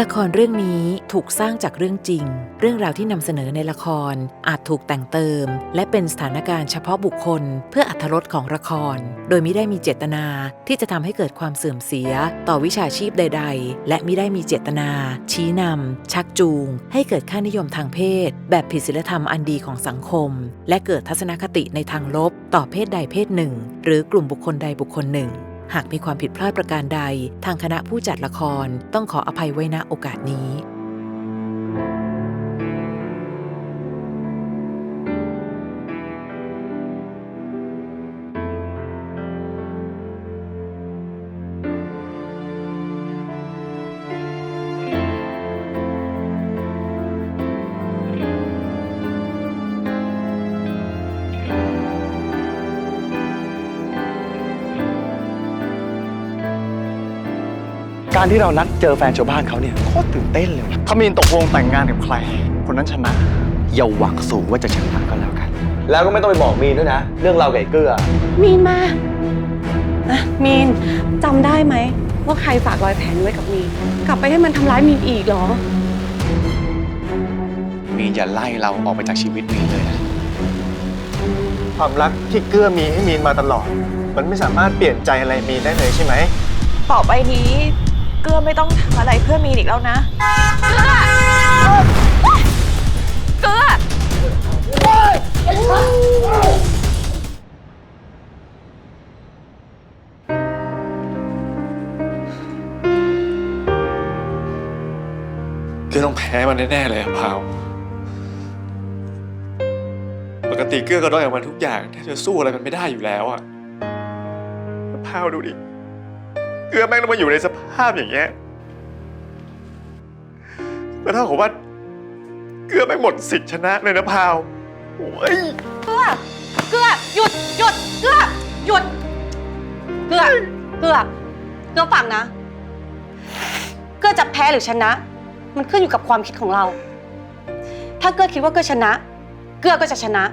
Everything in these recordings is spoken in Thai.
ละครเรื่องนี้ถูกสร้างจากเรื่องจริง เรื่องราวที่นำเสนอในละครอาจถูกแต่งเติม และเป็นสถานการณ์เฉพาะบุคคล เพื่ออัธรสของละคร โดยไม่ได้มีเจตนาที่จะทำให้เกิดความเสื่อมเสีย ต่อวิชาชีพใด ๆ และไม่ได้มีเจตนา ชี้นำชักจูง ให้เกิดค่านิยมทางเพศ แบบผิดศีลธรรมอันดีของสังคม และเกิดทัศนคติในทางลบ ต่อเพศใดเพศหนึ่ง หรือกลุ่มบุคคลใดบุคคลหนึ่ง หากมีความผิดพลาดประการใด ทางคณะผู้จัดละครต้องขออภัยไว้ณโอกาสนี้ การที่เรานัดเจอแฟนชาวบ้านเขาเนี่ยโคตรตื่นเต้นเลยว่ะถ้ามีนตกลงแต่งงานกับใคร คนนั้นชนะ อย่าหวังสูงว่าจะชนะก็แล้วกัน แล้วก็ไม่ต้องไปบอกมีนด้วยนะ เรื่องเรากับไอ้เกื้อมีนมาอะมีนจำได้ไหม ว่าใครฝากรอยแผลนี้ไว้กับมีนกลับไปให้มันทำร้ายมีนอีกเหรอ มีนอย่าไล่เราออกไปจากชีวิตมีนเลยนะความรักที่เกื้อมีให้มีนมาตลอด มันไม่สามารถเปลี่ยนใจอะไรมีนได้เลยใช่ไหม ต่อไปนี้ เกลือไม่ต้องทำอะไรเพื่อมีนอีกแล้วนะ เกลือเกลือเกื้อต้องแพ้มันแน่ๆเลยอะพาว ปกติเกื้อก็ด้อยออกมาทุกอย่างแทบจะสู้อะไรมันไม่ได้อยู่แล้วอะพาวดูดิ เกื้อแม่งต้องมาอยู่ในสภาพอย่างเงี้ยแล้วเท่ากับว่าเกื้อแม่งหมดสิทธิ์ชนะเลยนะพาวโอ้ยเกลือเกลือหยุดหยุดเกลือหยุดเกลือเกลือเกลือฟังนะ เกลือจะแพ้หรือชนะ มันขึ้นอยู่กับความคิดของเรา ถ้าเกลือคิดว่าเกลือชนะ เกลือก็จะชนะ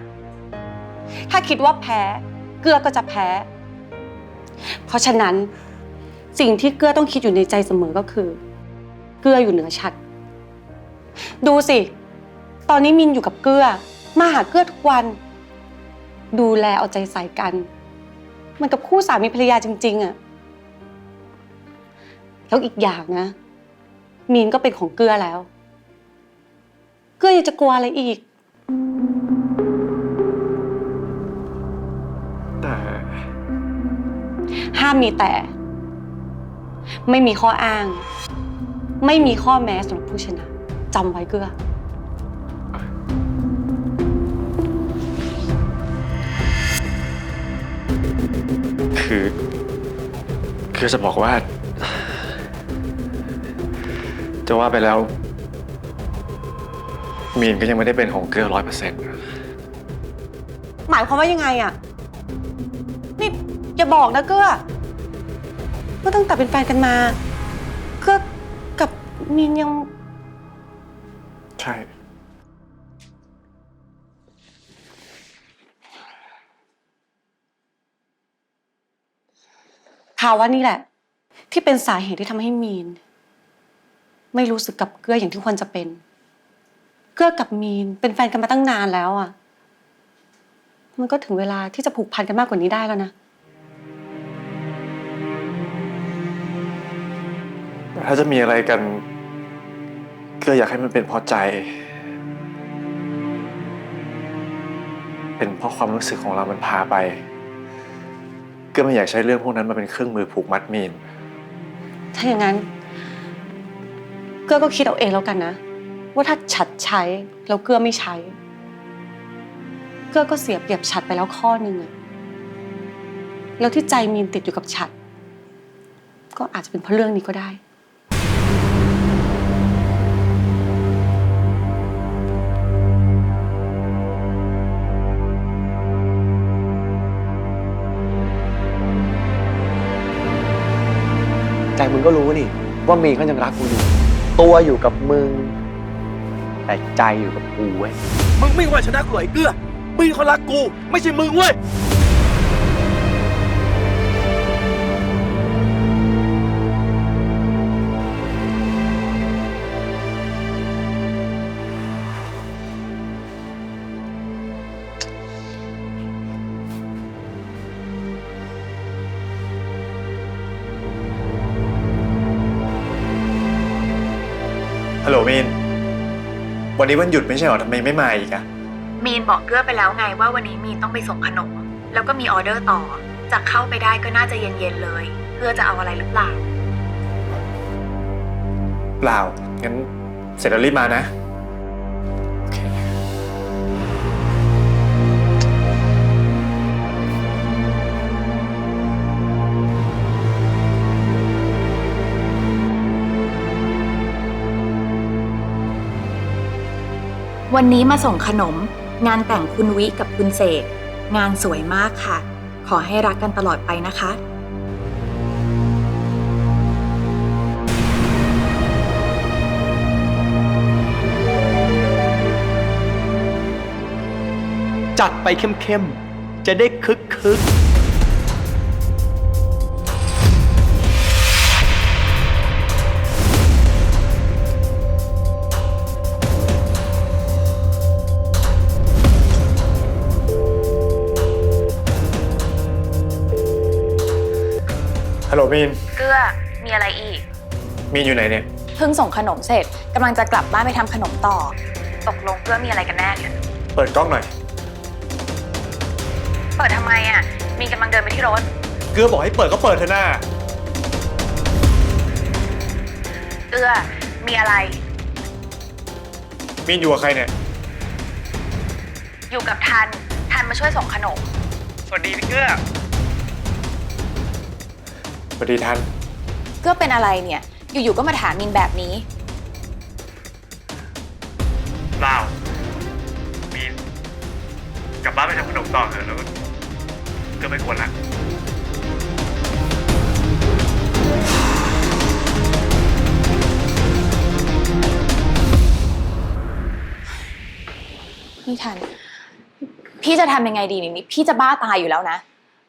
ถ้าคิดว่าแพ้ เกลือก็จะแพ้ เพราะฉะนั้น สิ่งที่เกลือต้องคิดอยู่ในใจเสมอก็คือ เกลืออยู่เหนือฉัด ดูสิ ตอนนี้มินอยู่กับเกลือมาหาเกลือทุกวัน ดูแลเอาใจใส่กันเหมันกับคู่สามีภรรยาจริง ๆอะแล้วอีกอย่างนะ มีนก็เป็นของเกลือแล้ว เกลือยังจะกลัวอะไรอีก แต่ ห้ามมีแต่ ไม่มีข้ออ้าง ไม่มีข้อแม้สำหรับผู้ชนะจำไว้เกลือคือ คือจะบอกว่า จะว่าไปแล้ว มีนก็ยังไม่ได้เป็นของเกลือร้อยเปอร์เซ็นต์หมายความว่ายังไงอะนี่อย่าบอกนะเกื้อ ว่าตั้งแต่เป็นแฟนกันมาเกื้อกับมีนยัง ใช่ ภาวะนี่แหละ ที่เป็นสาเหตุที่ทำให้มีน ไม่รู้สึกกับเกื้ออย่างที่ควรจะเป็น เกื้อกับมีนเป็นแฟนกันมาตั้งนานแล้วอะ มันก็ถึงเวลาที่จะผูกพันกันมากกว่านี้ได้แล้วนะ ถ้าจะมีอะไรกันเกลืออยากให้มันเป็นเพราะใจ เป็นเพราะความรู้สึกของเรามันพาไปเกลือไม่อยากใช้เรื่องพวกนั้นมาเป็นเครื่องมือผูกมัดมีน ถ้าอย่างนั้นเกื้อก็คิดเอาเองแล้วกันนะ ว่าถ้าฉัดใช้แล้วเกื้อไม่ใช้ เกื้อก็เสียเปรียบฉัดไปแล้วข้อหนึ่งอะแล้วที่ใจมีนติดอยู่กับฉัด ก็อาจจะเป็นเพราะเรื่องนี้ก็ได้ ก็รู้นี่ ว่ามีนเขายังรักกูอยู่ ตัวอยู่กับมึง แต่ใจอยู่กับกูเว้ย มึงไม่ว่าชนะกูหรอกไอ้เกื้อมึงเขารักกู ไม่ใช่มึงเว้ย ฮัลโหลมีน วันนี้วันหยุดไม่ใช่เหรอทำไมไม่มาอีกอะมีนบอกเกื้อไปแล้วไงว่าวันนี้มีนต้องไปส่งขนม แล้วก็มีออเดอร์ต่อ จะเข้าไปได้ก็น่าจะเย็นๆเลย เพื่อจะเอาอะไรหรือเปล่า เปล่า งั้นเสร็จแล้วรีบมานะ วันนี้มาส่งขนม งานแต่งคุณวิกับคุณเสก งานสวยมากค่ะ ขอให้รักกันตลอดไปนะคะ จัดไปเข้มๆ จะได้คึกคึก ฮัลโหลมีน เกื้อมีอะไรอีก มีนอยู่ไหนเนี่ย เพิ่งส่งขนมเสร็จกำลังจะกลับบ้านไปทำขนมต่อ ตกลงเกื้อมีอะไรกันแน่เนี่ยเปิดกล้องหน่อย เปิดทำไมอะ มีนกำลังเดินไปที่รถ เกลือบอกให้เปิดก็เปิดเถอะหน้า เกื้อมีอะไร มีนอยู่กับใครเนี่ย อยู่กับทัน ทันมาช่วยส่งขนม สวัสดีพี่เกลือส วัสดีทันเกื้อเป็นอะไรเนี่ย อยู่ๆ ก็มาถามมินแบบนี้ เปล่ามีนกลับบ้านไปทำขนมต่อเถอะแล้วก็เกลือไม่ควรละนี่ทัน พี่จะทำยังไงดีนี่นี่พี่จะบ้าตายอยู่แล้วนะ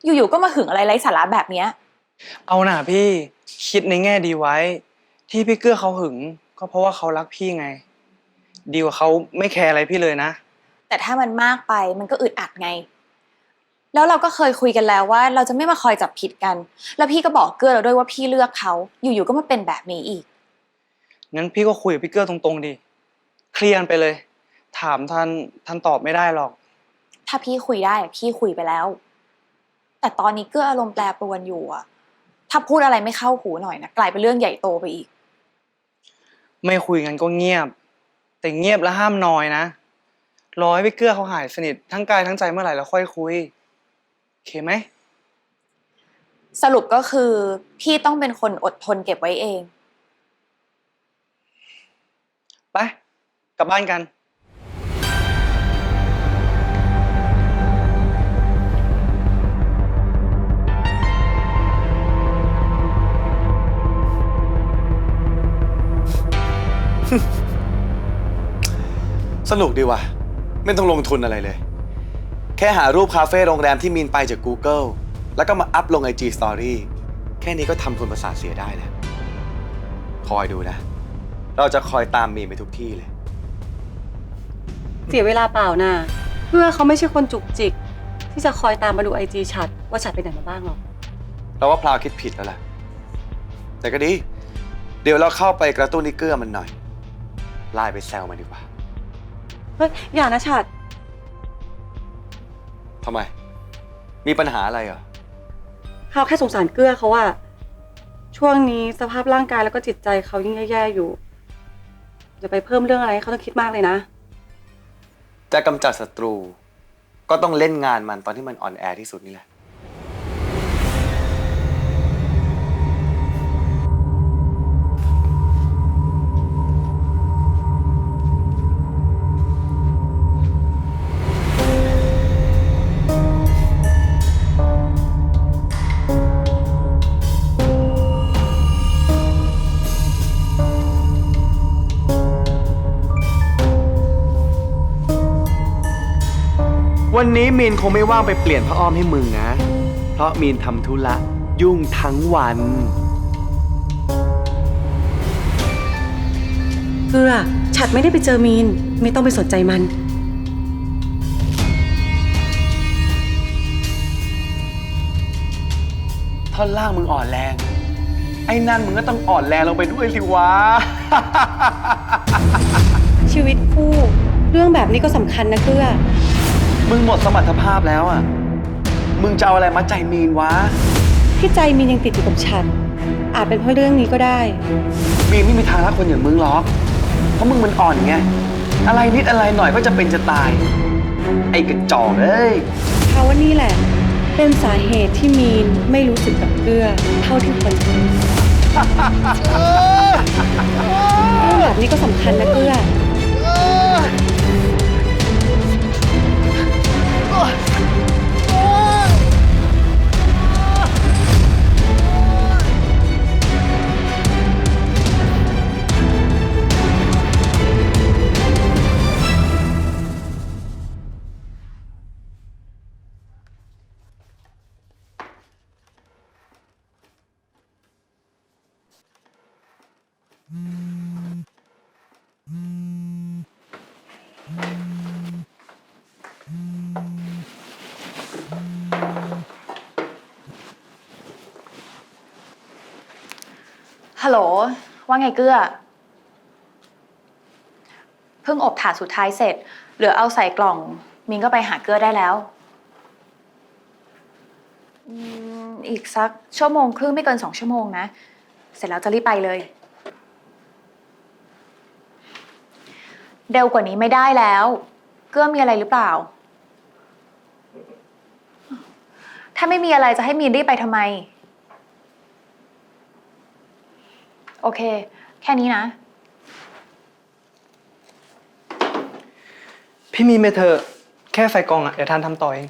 อยู่ๆ ก็มาหึงอะไรไร้สาระแบบเนี้ย เอาหน่าพี่คิดในแง่ดีไว้ ที่พี่เกื้อเขาหึง ก็เพราะว่าเขารักพี่ไง ดีกว่าเขาไม่แคร์อะไรพี่เลยนะ แต่ถ้ามันมากไปมันก็อึดอัดไง แล้วเราก็เคยคุยกันแล้วว่า เราจะไม่มาคอยจับผิดกัน แล้วพี่ก็บอกเกื้อเราด้วยว่าพี่เลือกเขาอยู่ๆก็มาเป็นแบบนี้อีก งั้นพี่ก็คุยกับพี่เกื้อตรงๆดิเคลียร์กันไปเลย ถามท่านท่านตอบไม่ได้หรอก ถ้าพี่คุยได้พี่คุยไปแล้ว แต่ตอนนี้เกื้ออารมณ์แปรปรวนอยู่อะ ถ้าพูดอะไรไม่เข้าหูหน่อยนะกลายเป็นเรื่องใหญ่โตไปอีก ไม่คุยกันก็เงียบ แต่เงียบแล้วห้ามนอยนะรอให้พี่เกื้อเขาหายสนิททั้งกายทั้งใจเมื่อไหร่แล้วค่อยคุยโอเคไหมสรุปก็คือ พี่ต้องเป็นคนอดทนเก็บไว้เอง ไป กลับบ้านกัน สนุกดีว่ะ ไม่ต้องลงทุนอะไรเลย แค่หารูปคาเฟ่โรงแรมที่มีนไปจาก Google แล้วก็มาอัพลง IG Story แค่นี้ก็ทำคนประสาทเสียได้แล้ว คอยดูนะ เราจะคอยตามมีนไปทุกที่เลย เสียเวลาเปล่าน่ะเพื่อเขาไม่ใช่คนจุกจิก ที่จะคอยตามมาดูไอจีชัดว่าชัดไปไหนมาบ้างหรอก เราว่าพลาวคิดผิดแล้วล่ะ แต่ก็ดี เดี๋ยวเราเข้าไปกระตุ้นนิเกอร์มันหน่อย ไล่ไปแซวมันดีกว่าเฮ้ยอย่านะชัดทำไม มีปัญหาอะไรเหรอเขาแค่สงสารเกื้อเขาว่า ช่วงนี้สภาพร่างกายแล้วก็จิตใจเขายิ่งแย่ๆอยู่อย่าไปเพิ่มเรื่องอะไรให้เขาต้องคิดมากเลยนะ จะกำจัดศัตรู ก็ต้องเล่นงานมันตอนที่มันอ่อนแอที่สุดนี่แหละ วันนี้มีนคงไม่ว่างไปเปลี่ยนผ้าอ้อมให้มึงนะ เพราะมีนทำธุระยุ่งทั้งวัน เกื้อฉัดไม่ได้ไปเจอมีน ไม่ต้องไปสนใจมัน ท่อนล่างมึงอ่อนแรง ไอ้นั่นมึงก็ต้องอ่อนแรงลงไปด้วยสิวะ ชีวิตคู่ เรื่องแบบนี้ก็สำคัญนะเกื้อ มึงหมดสมรรถภาพแล้วอะ มึงจะเอาอะไรมาใจมีนวะ ที่ใจมีนยังติดอยู่กับฉัน อาจเป็นเพราะเรื่องนี้ก็ได้ มีนไม่มีทางรักคนอย่างมึงหรอก เพราะมึงมันอ่อนไง อะไรนิดอะไรหน่อยก็จะเป็นจะตาย ไอ้กระจอกเอ้ยเพราะว่านี่แหละ เป็นสาเหตุที่มีนไม่รู้สึกกับเกื้อเท่าที่ควรจะเรื่องแบบนี้ก็สำคัญนะเกื้อ ฮั โหล ว่าไงเกื้อ เพิ่งอบถาดสุดท้ายเสร็จ เหลือเอาใส่กล่อง มินก็ไปหาเกื้อได้แล้วอืมอีกสักชั่วโมงครึ่งไม่เกินสองชั่วโมงนะ เสร็จแล้วจะรีบไปเลย เร็วกว่านี้ไม่ได้แล้ว เกื้อมีอะไรหรือเปล่า ถ้าไม่มีอะไรจะให้มีนรีบไปทำไม โอเค แค่นี้นะ พี่มีนไปเถอะแค่ใส่กล่องอะเดี๋ยวทันทำต่อเอง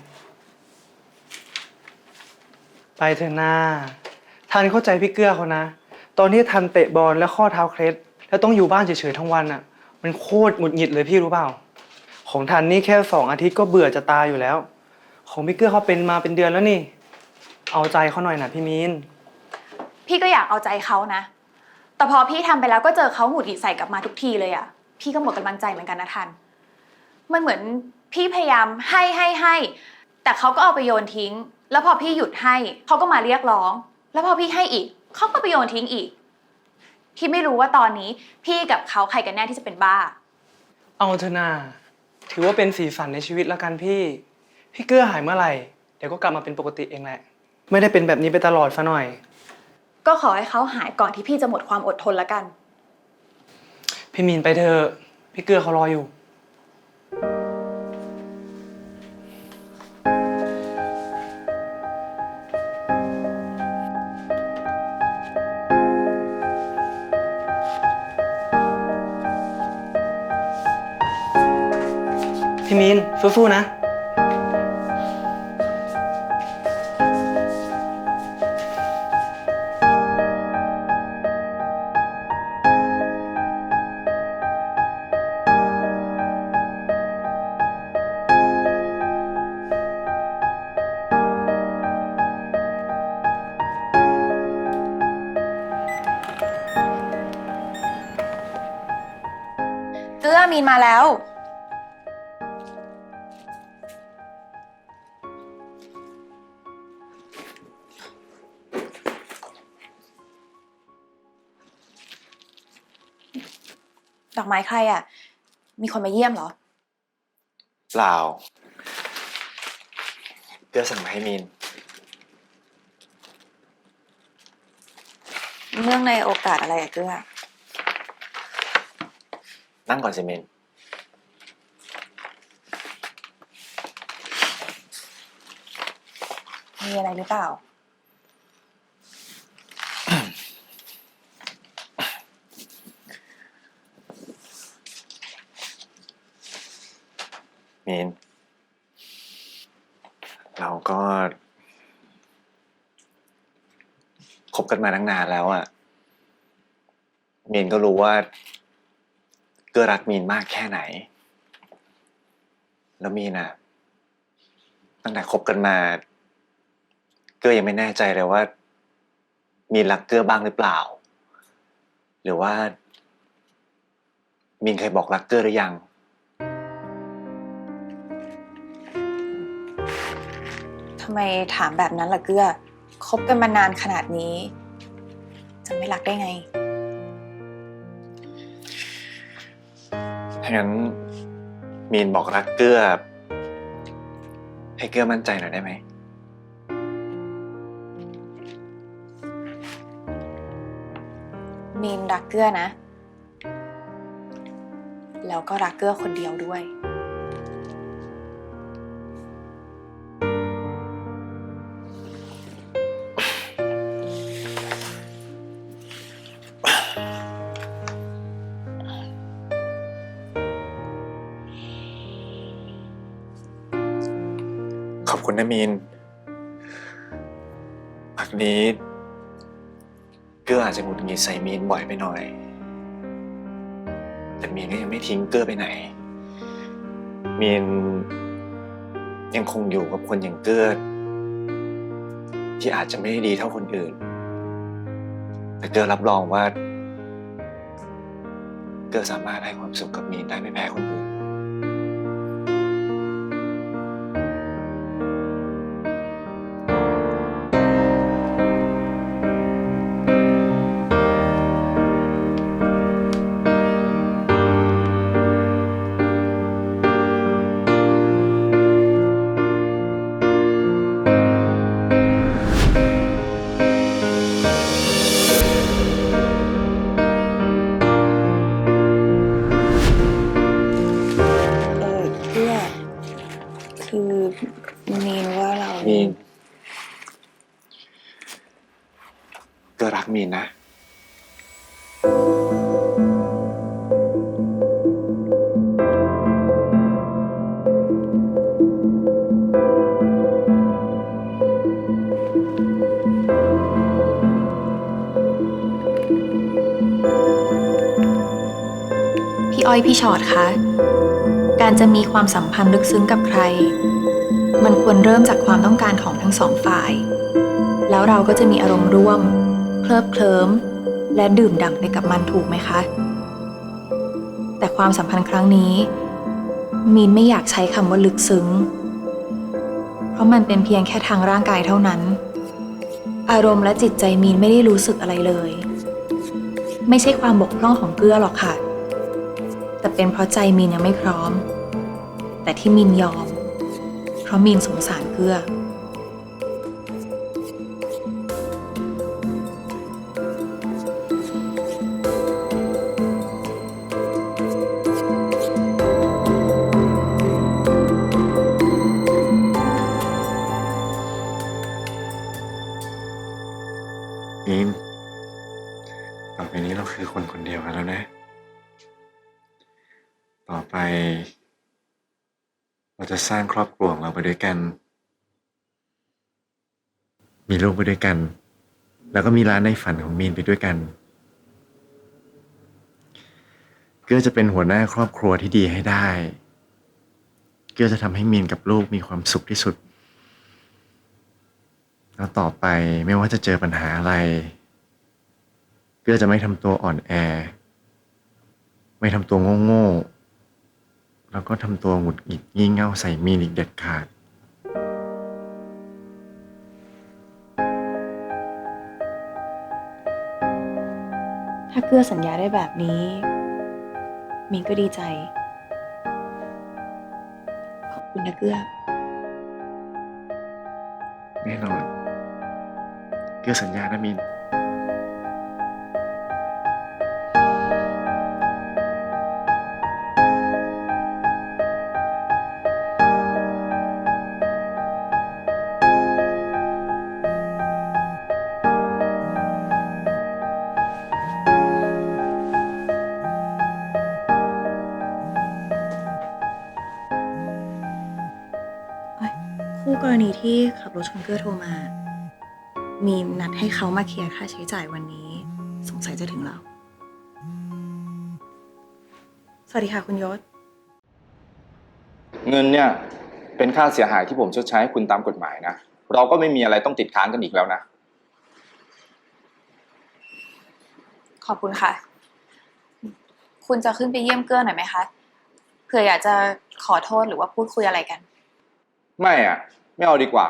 ไปเถอะหน้าทันเข้าใจพี่เกื้อเขานะ ตอนที่ทันเตะบอลแล้วข้อเท้าเคล็ด แล้วต้องอยู่บ้านเฉยๆทั้งวันอะมันโคตรหงุดหงิดเลยพี่รู้เปล่า ของทันนี่แค่สองอาทิตย์ก็เบื่อจะตายอยู่แล้ว ของพี่เกื้อเขาเป็นมาเป็นเดือนแล้วนี่ เอาใจเขาหน่อยนะพี่มีน พี่ก็อยากเอาใจเขานะ แต่พอพี่ทำไปแล้วก็เจอเขาหงุดหงิดใส่กลับมาทุกทีเลยอะ่ะพี่ก็หมดกำลังใจเหมือนกันนะทัน มันเหมือนพี่พยายามให้ให้ให้ แต่เขาก็เอาไปโยนทิ้ง แล้วพอพี่หยุดให้เขาก็มาเรียกร้อง แล้วพอพี่ให้อีกเขาก็ไปโยนทิ้งอีก พี่ไม่รู้ว่าตอนนี้พี่กับเขาใครกันแน่ที่จะเป็นบ้า เอาเถอะนาถือว่าเป็นสีสันในชีวิตแล้วกันพี่ พี่เกื้อหายเมื่อไหร่ เดี๋ยวก็กลับมาเป็นปกติเองแหละ ไม่ได้เป็นแบบนี้ไปตลอดซะหน่อย ก็ขอให้เขาหายก่อนที่พี่จะหมดความอดทนละกัน พี่มีนไปเถอะพี่เกลือเขารออยู่ พี่มีนสู้ๆนะ มีนมาแล้ว ดอกไม้ใครอะ มีคนมาเยี่ยมเหรอ เปล่าเกื้อสั่งมาให้มีน เนื่องในโอกาสอะไรอะเกื้อ นั่งก่อนสิมีนมีอะไรหรือเปล่ามีนเราก็คบกันมาตั้งนานแล้วอะมีนก็รู้ว่า เกื้อรักมีนมากแค่ไหน แล้วมีนะตั้งแต่คบกันมา เกื้อยังไม่แน่ใจเลยว่า มีนรักเกื้อบ้างหรือเปล่า หรือว่า มีนเคยบอกรักเกื้อหรือยังทำไมถามแบบนั้นล่ะเกื้อคบกันมานานขนาดนี้ จะไม่รักได้ไง ถ้างั้นมีนบอกรักเกื้อ ให้เกื้อมั่นใจหน่อยได้ไหม มีนรักเกื้อนะ แล้วก็รักเกื้อคนเดียวด้วย คุณนะมีนพักนี้เกื้ออาจจะหงุดหงิดใส่มีนบ่อยไปหน่อย แต่มีนก็ยังไม่ทิ้งเกื้อไปไหน มีนยังคงอยู่กับคนอย่างเกื้อที่อาจจะไม่ได้ดีเท่าคนอื่น แต่เกื้อรับรองว่า เกื้อสามารถให้ความสุขกับมีนได้ไม่แพ้คนอื่น มีนะพี่อ้อยพี่ชอดคะ การจะมีความสัมพันธ์ลึกซึ้งกับใคร มันควรเริ่มจากความต้องการของทั้งสองฝ่าย แล้วเราก็จะมีอารมณ์ร่วม เคลิบเคลิ้มและดื่มด่ำไปกับมันถูกไหมคะ แต่ความสัมพันธ์ครั้งนี้ มีนไม่อยากใช้คำว่าลึกซึ้ง เพราะมันเป็นเพียงแค่ทางร่างกายเท่านั้น อารมณ์และจิตใจมีนไม่ได้รู้สึกอะไรเลย ไม่ใช่ความบกพร่องของเกลือหรอกค่ะ แต่เป็นเพราะใจมีนยังไม่พร้อม แต่ที่มีนยอม เพราะมีนสงสารเกลื อมีนต่อไปนี้เราคือคนคนเดียวกันแล้วนะ ต่อไป เราจะสร้างครอบครัวของเราไปด้วยกัน มีลูกไปด้วยกัน แล้วก็มีร้านในฝันของมีนไปด้วยกันเกื้อจะเป็นหัวหน้าครอบครัวที่ดีให้ได้ เกื้อจะทำให้มีนกับลูกมีความสุขที่สุด แล้วต่อไปไม่ว่าจะเจอปัญหาอะไรเกื้อจะไม่ทำตัวอ่อนแอ ไม่ทำตัวโง่ๆแล้วก็ทำตัวหงุดหงิดงี่เง่าใส่มีนอีกเด็ดขาดถ้าเกลือสัญญาได้แบบนี้มีนก็ดีใจ ขอบคุณนะเกลือแน่นอน เกื้อสัญญานะมีนคู่กรณีที่ขับรถชนเกลือโทรมา มีนนัดให้เขามาเคลียร์ค่าใช้จ่ายวันนี้ สงสัยจะถึงเราสวัสดีค่ะคุณยศ เงินเนี่ย เป็นค่าเสียหายที่ผมชดใช้ให้คุณตามกฎหมายนะ เราก็ไม่มีอะไรต้องติดค้างกันอีกแล้วนะ ขอบคุณค่ะ คุณจะขึ้นไปเยี่ยมเกลือหน่อยไหมคะเผื่ออยากจะขอโทษหรือว่าพูดคุยอะไรกัน ไม่อะ ไม่เอาดีกว่า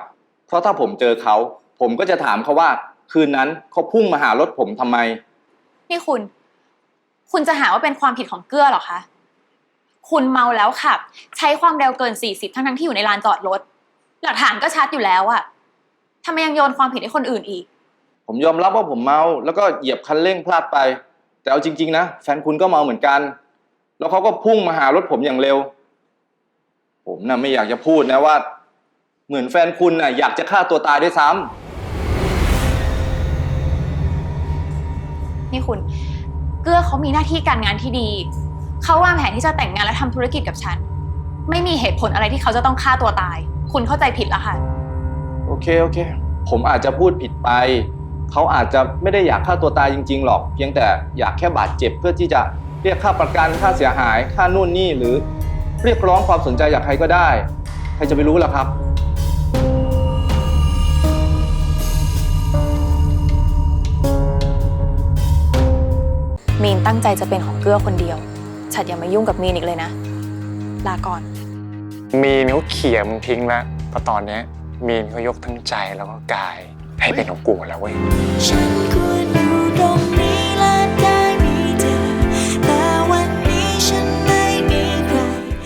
เพราะถ้าผมเจอเขา ผมก็จะถามเขาว่า คืนนั้นเขาพุ่งมาหารถผมทำไม นี่คุณ คุณจะหาว่าเป็นความผิดของเกลือเหรอคะ คุณเมาแล้วขับ ใช้ความเร็วเกิน 40 ทั้งทั้งๆที่อยู่ในลานจอดรถ หลักฐานก็ชัดอยู่แล้วอะทำไมยังโยนความผิดให้คนอื่นอีก ผมยอมรับว่าผมเมา แล้วก็เหยียบคันเร่งพลาดไป แต่เอาจริง ๆ นะ แฟนคุณก็เมาเหมือนกัน แล้วเขาก็พุ่งมาหารถผมอย่างเร็ว ผมน่ะไม่อยากจะพูดนะว่า เหมือนแฟนคุณน่ะอยากจะฆ่าตัวตายด้วยซ้ำ นี่คุณ เกื้อเขามีหน้าที่การงานที่ดี เขาวางแผนที่จะแต่งงานและทำธุรกิจกับฉัน ไม่มีเหตุผลอะไรที่เขาจะต้องฆ่าตัวตาย คุณเข้าใจผิดแล้วค่ะ โอเคโอเค ผมอาจจะพูดผิดไป เขาอาจจะไม่ได้อยากฆ่าตัวตายจริง ๆ หรอก เพียงแต่อยากแค่บาดเจ็บเพื่อที่จะเรียกค่าประกันค่าเสียหาย ค่านู่นนี่หรือเรียกร้องความสนใจจากใครก็ได้ ใครจะไปรู้ล่ะครับ มีนตั้งใจจะเป็นของเกื้อคนเดียว ฉัดอย่ามายุ่งกับมีนอีกเลยนะ ลาก่อน มีนเขาเขี่ยมึงทิ้งแล้วเพราะตอนเนี้ยมีนเขายกทั้งใจแล้วก็กายให้เป็นของกูหมดแล้วเว้ย ฉันควรอยู่ตรง